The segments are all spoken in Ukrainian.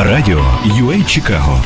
Радіо UA Чикаго.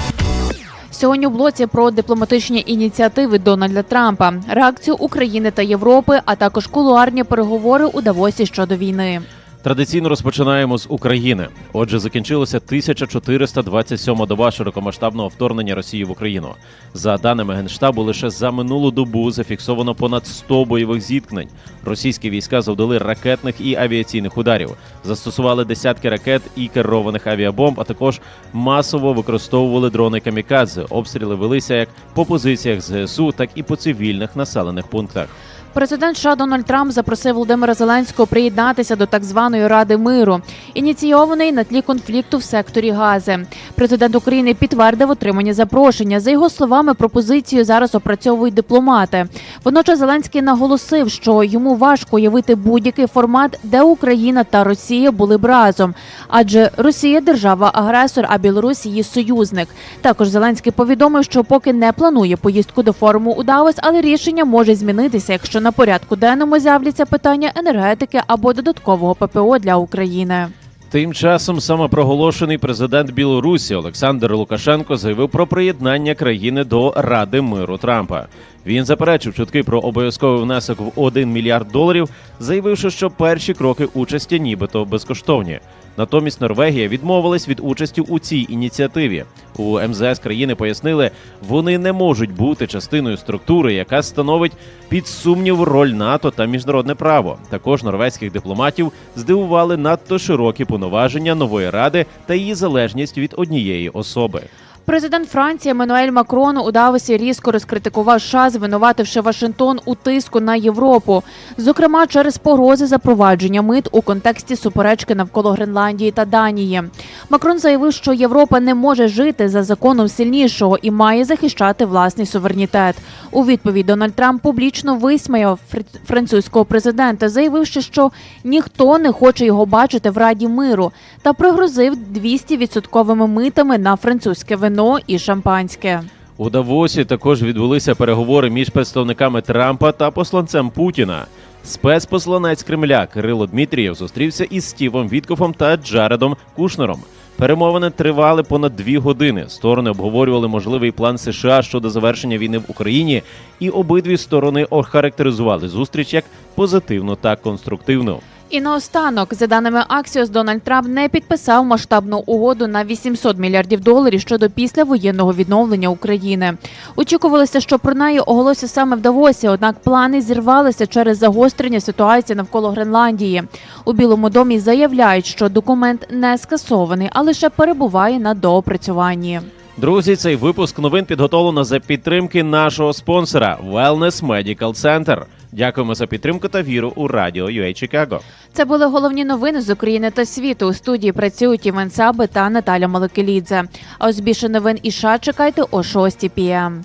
Сьогодні у блоці про дипломатичні ініціативи Дональда Трампа, реакцію України та Європи, а також кулуарні переговори у Давосі щодо війни. Традиційно розпочинаємо з України. Отже, закінчилася 1427 доба широкомасштабного вторгнення Росії в Україну. За даними Генштабу, лише за минулу добу зафіксовано понад 100 бойових зіткнень. Російські війська завдали ракетних і авіаційних ударів, застосували десятки ракет і керованих авіабомб, а також масово використовували дрони камікадзе. Обстріли велися як по позиціях ЗСУ, так і по цивільних населених пунктах. Президент США Дональд Трамп запросив Володимира Зеленського приєднатися до так званої Ради миру, ініційованої на тлі конфлікту в секторі Гази. Президент України підтвердив отримання запрошення. За його словами, пропозицію зараз опрацьовують дипломати. Водночас Зеленський наголосив, що йому важко уявити будь-який формат, де Україна та Росія були б разом, адже Росія держава-агресор, а Білорусь її союзник. Також Зеленський повідомив, що поки не планує поїздку до форуму у Давос, але рішення може змінитися, якщо на порядку денному з'являться питання енергетики або додаткового ППО для України. Тим часом самопроголошений президент Білорусі Олександр Лукашенко заявив про приєднання країни до Ради миру Трампа. Він заперечив чутки про обов'язковий внесок в 1 мільярд доларів, заявивши, що перші кроки участі нібито безкоштовні. Натомість Норвегія відмовилась від участі у цій ініціативі. У МЗС країни пояснили, вони не можуть бути частиною структури, яка становить під сумнів роль НАТО та міжнародне право. Також норвезьких дипломатів здивували надто широкі повноваження нової ради та її залежність від однієї особи. Президент Франції Еммануель Макрон у Давосі різко розкритикував США, звинувативши Вашингтон у тиску на Європу, зокрема через погрози запровадження мит у контексті суперечки навколо Гренландії та Данії. Макрон заявив, що Європа не може жити за законом сильнішого і має захищати власний суверенітет. У відповідь Дональд Трамп публічно висміяв фр- французького президента, заявивши, що ніхто не хоче його бачити в Раді миру, та пригрозив 200% митами на французьке вино і шампанське. У Давосі також відбулися переговори між представниками Трампа та посланцем Путіна. Спецпосланець Кремля Кирило Дмитрієв зустрівся із Стівом Віткофом та Джаредом Кушнером. Перемовини тривали понад дві години. Сторони обговорювали можливий план США щодо завершення війни в Україні, і обидві сторони охарактеризували зустріч як позитивну та конструктивну. І наостанок, за даними Axios, Дональд Трамп не підписав масштабну угоду на 800 мільярдів доларів щодо післявоєнного відновлення України. Очікувалося, що про неї оголосять саме в Давосі, однак плани зірвалися через загострення ситуації навколо Гренландії. У Білому домі заявляють, що документ не скасований, а лише перебуває на доопрацюванні. Друзі, цей випуск новин підготовлено за підтримки нашого спонсора Wellness Medical Center. Дякуємо за підтримку та віру у радіо UA Чикаго. Це були головні новини з України та світу. У студії працюють Іван Саби та Наталя Маликелідзе. А ось більше новин і США чекайте о 6 пм.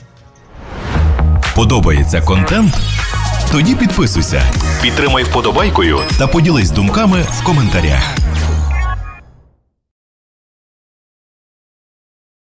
Подобається контент? Тоді підписуйся, підтримай вподобайкою та поділись думками в коментарях.